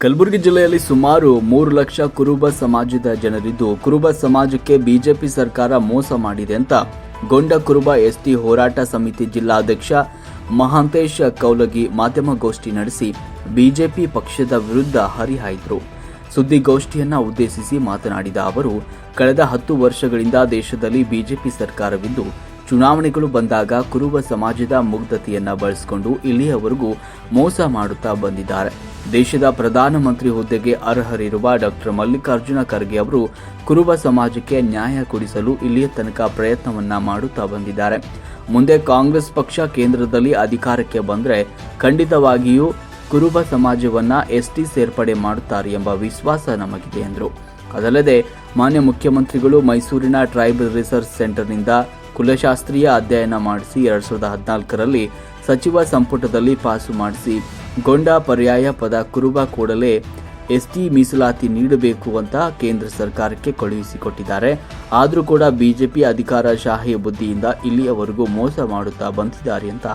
ಕಲಬುರಗಿ ಜಿಲ್ಲೆಯಲ್ಲಿ ಸುಮಾರು ಮೂರು ಲಕ್ಷ ಕುರುಬ ಸಮಾಜದ ಜನರಿದ್ದು ಕುರುಬ ಸಮಾಜಕ್ಕೆ ಬಿಜೆಪಿ ಸರ್ಕಾರ ಮೋಸ ಮಾಡಿದೆ ಅಂತ ಗೊಂಡ ಕುರುಬ ಎಸ್ಟಿ ಹೋರಾಟ ಸಮಿತಿ ಜಿಲ್ಲಾಧ್ಯಕ್ಷ ಮಹಾಂತೇಶ ಕೌಲಗಿ ಮಾಧ್ಯಮಗೋಷ್ಠಿ ನಡೆಸಿ ಬಿಜೆಪಿ ಪಕ್ಷದ ವಿರುದ್ಧ ಹರಿಹಾಯ್ದರು. ಸುದ್ದಿಗೋಷ್ಠಿಯನ್ನ ಉದ್ದೇಶಿಸಿ ಮಾತನಾಡಿದ ಅವರು, ಕಳೆದ ಹತ್ತು ವರ್ಷಗಳಿಂದ ದೇಶದಲ್ಲಿ ಬಿಜೆಪಿ ಸರ್ಕಾರವಿದ್ದು ಚುನಾವಣೆಗಳು ಬಂದಾಗ ಕುರುಬ ಸಮಾಜದ ಮುಗ್ಧತೆಯನ್ನ ಬಳಸಿಕೊಂಡು ಇಲ್ಲಿಯವರೆಗೂ ಮೋಸ ಮಾಡುತ್ತಾ ಬಂದಿದ್ದಾರೆ. ದೇಶದ ಪ್ರಧಾನಮಂತ್ರಿ ಹುದ್ದೆಗೆ ಅರ್ಹರಿರುವ ಡಾಕ್ಟರ್ ಮಲ್ಲಿಕಾರ್ಜುನ ಖರ್ಗೆ ಅವರು ಕುರುಬ ಸಮಾಜಕ್ಕೆ ನ್ಯಾಯ ಕೊಡಿಸಲು ಇಲ್ಲಿಯ ತನಕ ಪ್ರಯತ್ನವನ್ನ ಮಾಡುತ್ತಾ ಬಂದಿದ್ದಾರೆ. ಮುಂದೆ ಕಾಂಗ್ರೆಸ್ ಪಕ್ಷ ಕೇಂದ್ರದಲ್ಲಿ ಅಧಿಕಾರಕ್ಕೆ ಬಂದರೆ ಖಂಡಿತವಾಗಿಯೂ ಕುರುಬ ಸಮಾಜವನ್ನ ಎಸ್ಟಿ ಸೇರ್ಪಡೆ ಮಾಡುತ್ತಾರೆ ಎಂಬ ವಿಶ್ವಾಸ ನಮಗಿದೆ ಎಂದರು. ಅದಲ್ಲದೆ ಮಾನ್ಯ ಮುಖ್ಯಮಂತ್ರಿಗಳು ಮೈಸೂರಿನ ಟ್ರೈಬಲ್ ರಿಸರ್ಚ್ ಸೆಂಟರ್ನಿಂದ ಕುಲಶಾಸ್ತ್ರೀಯ ಅಧ್ಯಯನ ಮಾಡಿಸಿ ಎರಡ್ ಸಾವಿರದ ಹದಿನಾಲ್ಕರಲ್ಲಿ ಸಚಿವ ಸಂಪುಟದಲ್ಲಿ ಪಾಸು ಮಾಡಿಸಿ, ಗೊಂಡ ಪರ್ಯಾಯ ಪದ ಕುರುಬ ಕೂಡಲೇ ಎಸ್ಟಿ ಮೀಸಲಾತಿ ನೀಡಬೇಕು ಅಂತ ಕೇಂದ್ರ ಸರ್ಕಾರಕ್ಕೆ ಕಳುಹಿಸಿಕೊಟ್ಟಿದ್ದಾರೆ. ಆದರೂ ಕೂಡ ಬಿಜೆಪಿ ಅಧಿಕಾರಶಾಹಿ ಬುದ್ಧಿಯಿಂದ ಇಲ್ಲಿಯವರೆಗೂ ಮೋಸ ಮಾಡುತ್ತಾ ಬಂದಿದ್ದಾರೆ ಅಂತ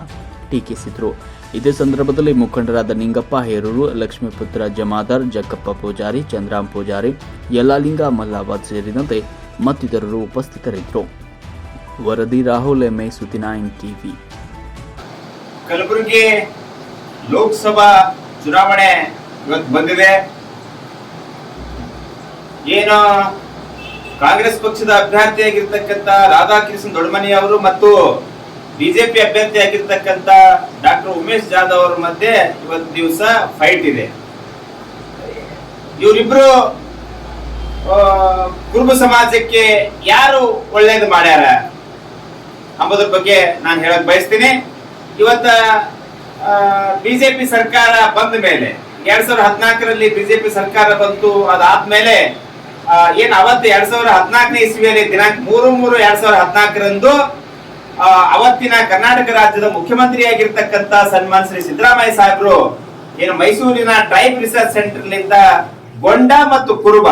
ಟೀಕಿಸಿದರು. ಇದೇ ಸಂದರ್ಭದಲ್ಲಿ ಮುಖಂಡರಾದ ನಿಂಗಪ್ಪ ಹೇರೂರು, ಲಕ್ಷ್ಮೀಪುತ್ರ ಜಮಾದಾರ್, ಜಕ್ಕಪ್ಪ ಪೂಜಾರಿ, ಚಂದ್ರಾಮ್ ಪೂಜಾರಿ, ಯಲ್ಲಾಲಿಂಗ ಮಲ್ಲಾಬಾದ್ ಸೇರಿದಂತೆ ಮತ್ತಿತರರು ಉಪಸ್ಥಿತರಿದ್ದರು. ವರದಿ ರಾಹುಲ್ ಎಂ ಸುತಿನಾಯನ್ ಟಿವಿ. ಕಲಬುರಗಿ ಲೋಕಸಭಾ ಚುನಾವಣೆ ಇವತ್ತು ಬಂದಿದೆ. ಏನು ಕಾಂಗ್ರೆಸ್ ಪಕ್ಷದ ಅಭ್ಯರ್ಥಿಯಾಗಿರ್ತಕ್ಕಂಥ ರಾಧಾಕೃಷ್ಣ ದೊಡ್ಡಮನಿ ಅವರು ಮತ್ತು ಬಿಜೆಪಿ ಅಭ್ಯರ್ಥಿಯಾಗಿರ್ತಕ್ಕಂಥ ಡಾಕ್ಟರ್ ಉಮೇಶ್ ಜಾಧವ್ ಅವರ ಮಧ್ಯೆ ಇವತ್ತು ದಿವಸ ಫೈಟ್ ಇದೆ. ಇವರಿಬ್ರು ಕುರುಬ ಸಮಾಜಕ್ಕೆ ಯಾರು ಒಳ್ಳೇದು ಮಾಡ್ಯಾರ? ಅಂಬುದ್ರ ಬಗ್ಗೆ ನಾನು ಹೇಳಕ್ ಬಯಸ್ತೀನಿ. ಇವತ್ತ ಬಿಜೆಪಿ ಸರ್ಕಾರ ಬಂದ ಮೇಲೆ, ಎರಡ್ ಸಾವಿರದ ಹದಿನಾಲ್ಕರಲ್ಲಿ ಬಿಜೆಪಿ ಸರ್ಕಾರ ಬಂತು, ಅದಾದ್ಮೇಲೆ ಏನ್ ಅವತ್ತು ಎರಡ್ ಸಾವಿರದ ಹದಿನಾಲ್ಕನೇ ಇಸ್ವಿಯಲ್ಲಿ ದಿನಾಂಕ ಮೂರು ಮೂರು ಎರಡ್ ಸಾವಿರದ ಹದಿನಾಲ್ಕರಂದು ಅವತ್ತಿನ ಕರ್ನಾಟಕ ರಾಜ್ಯದ ಮುಖ್ಯಮಂತ್ರಿಯಾಗಿರ್ತಕ್ಕಂತ ಸನ್ಮಾನ್ ಶ್ರೀ ಸಿದ್ದರಾಮಯ್ಯ ಸಾಹೇಬರು ಏನು ಮೈಸೂರಿನ ಟ್ರೈಬ್ ರಿಸರ್ಚ್ ಸೆಂಟರ್ನಿಂದ ಗೊಂಡ ಮತ್ತು ಕುರುಬ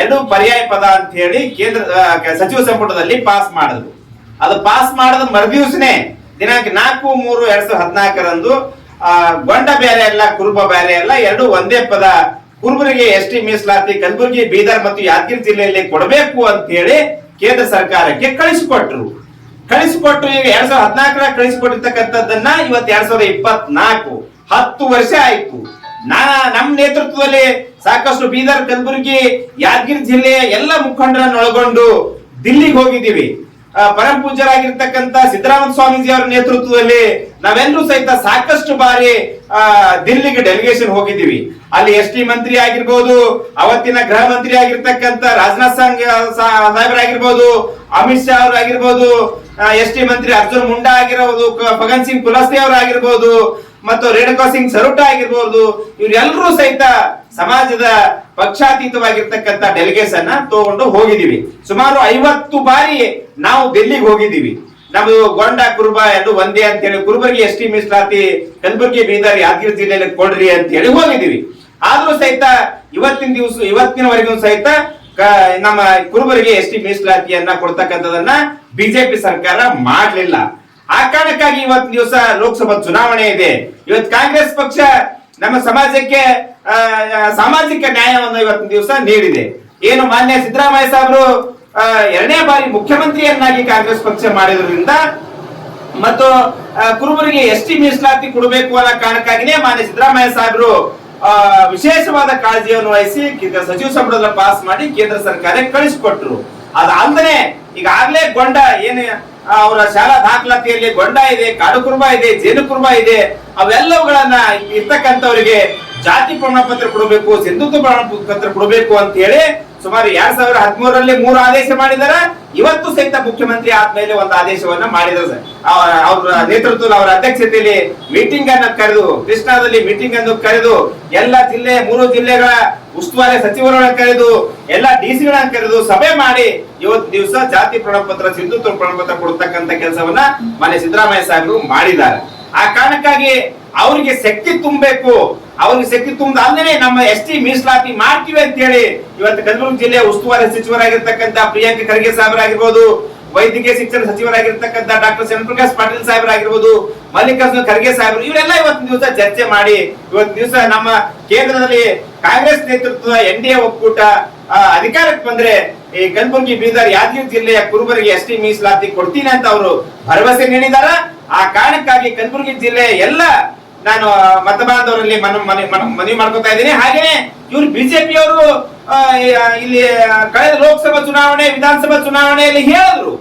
ಎರಡು ಪರ್ಯಾಯ ಪದ ಅಂತ ಹೇಳಿ ಕೇಂದ್ರ ಸಚಿವ ಸಂಪುಟದಲ್ಲಿ ಪಾಸ್ ಮಾಡಿದ್ರು. ಅದು ಪಾಸ್ ಮಾಡದ ಮರುದಿವಸನೇ ದಿನಾಂಕ ನಾಲ್ಕು ಮೂರು ಎರಡ್ ಸಾವಿರದ ಹದಿನಾಲ್ಕರಂದು ಆ, ಗೊಂಡ ಬ್ಯಾರೆ ಅಲ್ಲ ಕುರುಬ ಬ್ಯಾರೆ ಅಲ್ಲ ಎರಡು ಒಂದೇ ಪದ. ಕುರುಬರಿಗೆ ಎಸ್ ಟಿ ಮೀಸಲಾತಿ ಕಲಬುರಗಿ ಬೀದರ್ ಮತ್ತು ಯಾದಗಿರಿ ಜಿಲ್ಲೆಯಲ್ಲಿ ಕೊಡಬೇಕು ಅಂತ ಹೇಳಿ ಕೇಂದ್ರ ಸರ್ಕಾರಕ್ಕೆ ಕಳಿಸಿಕೊಟ್ರು. ಕಳಿಸಿಕೊಟ್ಟು ಈಗ ಎರಡ್ ಸಾವಿರದ ಹದಿನಾಲ್ಕರ ಕಳಿಸಿಕೊಟ್ಟಿರ್ತಕ್ಕಂಥದ್ದನ್ನ ಇವತ್ತು ಎರಡ್ ಸಾವಿರದ ಇಪ್ಪತ್ನಾಲ್ಕು ಹತ್ತು ವರ್ಷ ಆಯ್ತು. ನಾ ನಮ್ಮ ನೇತೃತ್ವದಲ್ಲಿ ಸಾಕಷ್ಟು ಬೀದರ್ ಕಲಬುರಗಿ ಯಾದಗಿರಿ ಜಿಲ್ಲೆಯ ಎಲ್ಲ ಮುಖಂಡರನ್ನು ಒಳಗೊಂಡು ದಿಲ್ಲಿಗೆ ಹೋಗಿದ್ದೀವಿ. ಆ, ಪರಮ ಪೂಜ್ಯರಾಗಿರ್ತಕ್ಕಂಥ ಸಿದ್ದರಾಮಯ್ಯ ಸ್ವಾಮೀಜಿ ಅವರ ನೇತೃತ್ವದಲ್ಲಿ ನಾವೆಲ್ಲರೂ ಸಹಿತ ಸಾಕಷ್ಟು ಬಾರಿ ಆ, ದಿಲ್ಲಿಗೆ ಡೆಲಿಗೇಷನ್ ಹೋಗಿದ್ದೀವಿ. ಅಲ್ಲಿ ಎಸ್ ಟಿ ಮಂತ್ರಿ ಆಗಿರ್ಬೋದು ಅವತ್ತಿನ ಗೃಹ ಮಂತ್ರಿ ಆಗಿರ್ತಕ್ಕಂತ ರಾಜನಾಥ್ ಸಿಂಗ್ ಸಾಹೇಬರಾಗಿರ್ಬೋದು ಅಮಿತ್ ಶಾ ಅವರಾಗಿರ್ಬೋದು ಎಸ್ ಟಿ ಮಂತ್ರಿ ಅರ್ಜುನ್ ಮುಂಡಾ ಆಗಿರ್ಬೋದು ಫಗನ್ ಸಿಂಗ್ ಕುಲಸ್ತೆ ಅವರು ಆಗಿರ್ಬೋದು ಮತ್ತು ರೇಣುಕಾ ಸಿಂಗ್ ಸರುಟ ಆಗಿರ್ಬೋದು ಇವರೆಲ್ಲರೂ ಸಹಿತ ಸಮಾಜದ ಪಕ್ಷಾತೀತವಾಗಿರ್ತಕ್ಕಂಥ ಡೆಲಿಗೇಷನ್ ತಗೊಂಡು ಹೋಗಿದ್ದೀವಿ. ಸುಮಾರು ಐವತ್ತು ಬಾರಿ ನಾವು ಡೆಲ್ಲಿಗೆ ಹೋಗಿದ್ದೀವಿ. ನಮ್ದು ಗೊಂಡ, ಕುರುಬ ಎರಡು ಒಂದೇ ಅಂತ ಹೇಳಿ ಕುರುಬರಿಗೆ ಎಸ್ ಟಿ ಮೀಸಲಾತಿ, ಕಲಬುರಗಿ ಬೀದರ್, ಯಾದಗಿರಿ ಜಿಲ್ಲೆಯಲ್ಲಿ ಕೊಡ್ರಿ ಅಂತ ಹೇಳಿ ಹೋಗಿದ್ದೀವಿ. ಆದ್ರೂ ಸಹಿತ ಇವತ್ತಿನ ದಿವಸ, ಇವತ್ತಿನವರೆಗೂ ಸಹಿತ ನಮ್ಮ ಕುರುಬರಿಗೆ ಎಸ್ ಟಿ ಮೀಸಲಾತಿಯನ್ನ ಕೊಡ್ತಕ್ಕಂಥದನ್ನ ಬಿಜೆಪಿ ಸರ್ಕಾರ ಮಾಡ್ಲಿಲ್ಲ. ಆ ಕಾರಣಕ್ಕಾಗಿ ಇವತ್ತು ದಿವಸ ಲೋಕಸಭಾ ಚುನಾವಣೆ ಇದೆ. ಇವತ್ತು ಕಾಂಗ್ರೆಸ್ ಪಕ್ಷ ನಮ್ಮ ಸಮಾಜಕ್ಕೆ ಸಾಮಾಜಿಕ ನ್ಯಾಯವನ್ನು ಇವತ್ತಿನ ದಿವಸ ನೀಡಿದೆ. ಏನು ಮಾನ್ಯ ಸಿದ್ದರಾಮಯ್ಯ ಸಾಹೇಬರು ಎರಡನೇ ಬಾರಿ ಮುಖ್ಯಮಂತ್ರಿಯನ್ನಾಗಿ ಕಾಂಗ್ರೆಸ್ ಪಕ್ಷ ಮಾಡಿರೋದ್ರಿಂದ ಮತ್ತು ಕುರುಬರಿಗೆ ಎಸ್ ಟಿ ಮೀಸಲಾತಿ ಕೊಡಬೇಕು ಅನ್ನೋ ಕಾರಣಕ್ಕಾಗಿನೇ ಮಾನ್ಯ ಸಿದ್ದರಾಮಯ್ಯ ಸಾಹೇಬರು ವಿಶೇಷವಾದ ಕಾಳಜಿಯನ್ನು ವಹಿಸಿ ಸಚಿವ ಸಂಪುಟದಲ್ಲಿ ಪಾಸ್ ಮಾಡಿ ಕೇಂದ್ರ ಸರ್ಕಾರಕ್ಕೆ ಕಳಿಸಿಕೊಟ್ರು. ಅದಾಲ್ದೇ ಈಗಾಗಲೇ ಗೊಂಡ ಏನು ಅವರ ಶಾಲಾ ದಾಖಲಾತಿಯಲ್ಲಿ ಗೊಂಡ ಇದೆ, ಕಾಡು ಕುರುಬ ಇದೆ, ಜೇನು ಕುರುಬ ಇದೆ, ಅವೆಲ್ಲವುಗಳನ್ನ ಇರ್ತಕ್ಕಂಥವರಿಗೆ ಜಾತಿ ಪ್ರಮಾಣ ಪತ್ರ ಕೊಡಬೇಕು, ಸಿಂಧುತ್ವ ಪ್ರಮಾಣ ಪತ್ರ ಕೊಡಬೇಕು ಅಂತ ಹೇಳಿ ಸುಮಾರು ಎರಡ್ ಸಾವಿರದ ಹದಿಮೂರರಲ್ಲಿ ಮೂರು ಆದೇಶ ಮಾಡಿದಾರ ಇವತ್ತು ಸಹಿತ ಮುಖ್ಯಮಂತ್ರಿ ಆದ್ಮೇಲೆ ಒಂದು ಆದೇಶವನ್ನ ಮಾಡಿದ್ರು ಸರ್. ಅವ- ಅವ್ರ ನೇತೃತ್ವದಲ್ಲಿ ಅವರ ಅಧ್ಯಕ್ಷತೆಯಲ್ಲಿ ಮೀಟಿಂಗ್ ಅನ್ನ ಕರೆದು, ಕೃಷ್ಣಾದಲ್ಲಿ ಮೀಟಿಂಗ್ ಅನ್ನು ಕರೆದು, ಎಲ್ಲ ಜಿಲ್ಲೆ, ಮೂರು ಜಿಲ್ಲೆಗಳ ಉಸ್ತುವಾರಿ ಸಚಿವರನ್ನ ಕರೆದು, ಎಲ್ಲ ಡಿಸಿಗಳನ್ನ ಕರೆದು ಸಭೆ ಮಾಡಿ ಇವತ್ತು ದಿವಸ ಜಾತಿ ಪ್ರಮಾಣ ಪತ್ರ ಸಿಂಧುತ್ವ ಪ್ರಮಾಣ ಪತ್ರ ಕೊಡ್ತಕ್ಕಂತ ಕೆಲಸವನ್ನ ಮಾನ್ಯ ಸಿದ್ದರಾಮಯ್ಯ ಸಾಹೇಬರು ಮಾಡಿದ್ದಾರೆ. ಆ ಕಾರಣಕ್ಕಾಗಿ ಅವರಿಗೆ ಶಕ್ತಿ ತುಂಬಬೇಕು. ಅವ್ರಿಗೆ ಶಕ್ತಿ ತುಂಬದಾದ್ಮೇಲೆ ನಮ್ಮ ಎಸ್ ಟಿ ಮೀಸಲಾತಿ ಮಾಡ್ತೀವಿ ಅಂತ ಹೇಳಿ ಇವತ್ತು ಕಲಬುರಗಿ ಜಿಲ್ಲೆಯ ಉಸ್ತುವಾರಿ ಸಚಿವರಾಗಿರ್ತಕ್ಕಂಥ ಪ್ರಿಯಾಂಕ ಖರ್ಗೆ ಸಾಹೇಬರಾಗಿರ್ಬೋದು ವೈದ್ಯಕೀಯ ಶಿಕ್ಷಣ ಸಚಿವರಾಗಿರ್ತಕ್ಕಂಥ ಡಾಕ್ಟರ್ ಚಂದ್ರಪ್ರಕಾಶ್ ಪಾಟೀಲ್ ಸಾಹೇಬರಾಗಿರ್ಬೋದು, ಮಲ್ಲಿಕಾರ್ಜುನ ಖರ್ಗೆ ಸಾಹೇಬರು, ಇವರೆಲ್ಲ ಇವತ್ತಿನ ದಿವಸ ಚರ್ಚೆ ಮಾಡಿ ಇವತ್ತಿನ ದಿವಸ ನಮ್ಮ ಕೇಂದ್ರದಲ್ಲಿ ಕಾಂಗ್ರೆಸ್ ನೇತೃತ್ವದ ಎನ್ ಡಿ ಎ ಒಕ್ಕೂಟ ಅಧಿಕಾರಕ್ಕೆ ಬಂದ್ರೆ ಈ ಕಲಬುರಗಿ ಬೀದರ್, ಯಾದಗಿರಿ ಜಿಲ್ಲೆಯ ಕುರುಬರಿಗೆ ಎಸ್ ಟಿ ಮೀಸಲಾತಿ ಕೊಡ್ತೀನಿ ಅಂತ ಅವರು ಭರವಸೆ ನೀಡಿದಾರ. ಆ ಕಾರಣಕ್ಕಾಗಿ ಕಲಬುರಗಿ ಜಿಲ್ಲೆ ಎಲ್ಲ ನಾನು ಮತಬಾಂಧವರಲ್ಲಿ ಮತ ಬಾಂಧವರಲ್ಲಿ ಮನ ಮನೆ- ಮನ- ಮನವಿ ಮಾಡ್ಕೊತಾ ಇದ್ದೀನಿ. ಹಾಗೇನೆ ಇವರು ಬಿಜೆಪಿಯವರು ಇಲ್ಲಿ ಕಳೆದ ಲೋಕಸಭಾ ಚುನಾವಣೆ, ವಿಧಾನಸಭಾ ಚುನಾವಣೆಯಲ್ಲಿ ಹೇಳಿದ್ರು.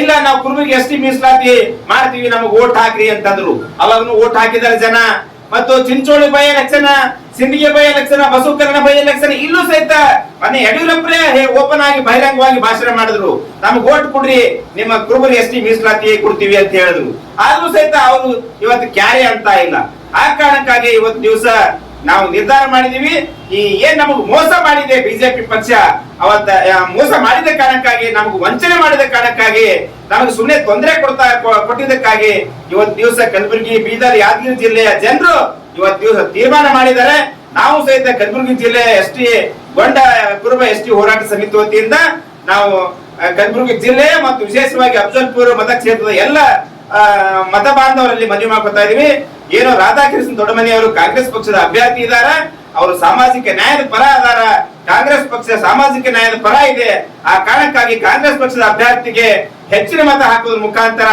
ಇಲ್ಲ, ನಾವು ಕುರುಬರಿಗೆ ಎಸ್ ಟಿ ಮೀಸಲಾತಿ ಮಾಡ್ತೀವಿ, ನಮಗೆ ಓಟ್ ಹಾಕ್ರಿ ಅಂತಂದ್ರು. ಅವಾಗನು ಓಟ್ ಹಾಕಿದಾರೆ ಜನ. ಮತ್ತು Chincholi by election Sindgi by election Basavakalyan by election, ಇಲ್ಲೂ ಸಹಿತ ಮೊನ್ನೆ ಯಡಿಯೂರಪ್ಪರೇ ಓಪನ್ ಆಗಿ ಬಹಿರಂಗವಾಗಿ ಭಾಷಣ ಮಾಡಿದ್ರು. ನಮ್ಗೆ ಓಟ್ ಕೊಡ್ರಿ, ನಿಮ್ಮ ಕುರುಬರಿ ಎಸ್ ಟಿ ಮೀಸಲಾತಿ ಕೊಡ್ತೀವಿ ಅಂತ ಹೇಳಿದ್ರು. ಆದ್ರೂ ಸಹಿತ ಅವರು ಇವತ್ತು ಕ್ಯಾರಿ ಅಂತ ಇಲ್ಲ. ಆ ಕಾರಣಕ್ಕಾಗಿ ಇವತ್ತು ದಿವಸ ನಾವು ನಿರ್ಧಾರ ಮಾಡಿದೀವಿ. ಈ ಏನ್ ನಮಗ್ ಮೋಸ ಮಾಡಿದೆ ಬಿಜೆಪಿ ಪಕ್ಷ, ಅವತ್ತ ಮೋಸ ಮಾಡಿದ ಕಾರಣಕ್ಕಾಗಿ, ನಮಗ್ ವಂಚನೆ ಮಾಡಿದ ಕಾರಣಕ್ಕಾಗಿ, ನಮಗೆ ಸುಮ್ಮನೆ ತೊಂದರೆ ಕೊಡ್ತಾ ಕೊಟ್ಟಿದ್ದಕ್ಕಾಗಿ ಇವತ್ ದಿವಸ ಕಲಬುರಗಿ ಬೀದರ್ ಯಾದಗಿರಿ ಜಿಲ್ಲೆಯ ಜನರು ಇವತ್ ದಿವಸ ತೀರ್ಮಾನ ಮಾಡಿದ್ದಾರೆ. ನಾವು ಸಹಿತ ಕಲಬುರಗಿ ಜಿಲ್ಲೆ S T Gonda, Kuruba S T ಹೋರಾಟ ಸಮಿತಿ ವತಿಯಿಂದ ನಾವು ಕಲಬುರಗಿ ಜಿಲ್ಲೆ ಮತ್ತು ವಿಶೇಷವಾಗಿ ಅಫಜಲ್ಪುರ ಮತಕ್ಷೇತ್ರದ ಎಲ್ಲ ಮತ ಬಾಂಧವರಲ್ಲಿ ಮನವಿ ಮಾಡ್ಕೊತಾ ಇದೀವಿ. ಏನು ರಾಧಾಕೃಷ್ಣ ದೊಡ್ಡಮನಿ ಅವರು ಕಾಂಗ್ರೆಸ್ ಪಕ್ಷದ ಅಭ್ಯರ್ಥಿ ಇದಾರ ಅವರು ಸಾಮಾಜಿಕ ನ್ಯಾಯದ ಪರ ಅದಾರ ಕಾಂಗ್ರೆಸ್ ಪಕ್ಷ ಸಾಮಾಜಿಕ ನ್ಯಾಯದ ಪರ ಇದೆ. ಆ ಕಾರಣಕ್ಕಾಗಿ ಕಾಂಗ್ರೆಸ್ ಪಕ್ಷದ ಅಭ್ಯರ್ಥಿಗೆ ಹೆಚ್ಚಿನ ಮತ ಹಾಕುವುದರ ಮುಖಾಂತರ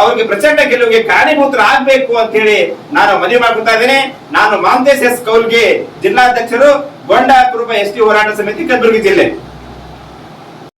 ಅವ್ರಿಗೆ ಪ್ರಚಂಡ ಗೆಲುವಿಗೆ ಕಾರಣೀಭೂತರು ಆಗ್ಬೇಕು ಅಂತ ಹೇಳಿ ನಾನು ಮನವಿ ಮಾಡ್ಕೊತಾ ಇದ್ದೇನೆ. ನಾನು ಮಾಮದೇಶ್ ಎಸ್ ಕೌಲ್ಗೆ ಜಿಲ್ಲಾಧ್ಯಕ್ಷರು ಗೊಂಡ ಕುರುಬ ಎಸ್ ಟಿ ಹೋರಾಟ ಸಮಿತಿ, ಕಲಬುರಗಿ ಜಿಲ್ಲೆ.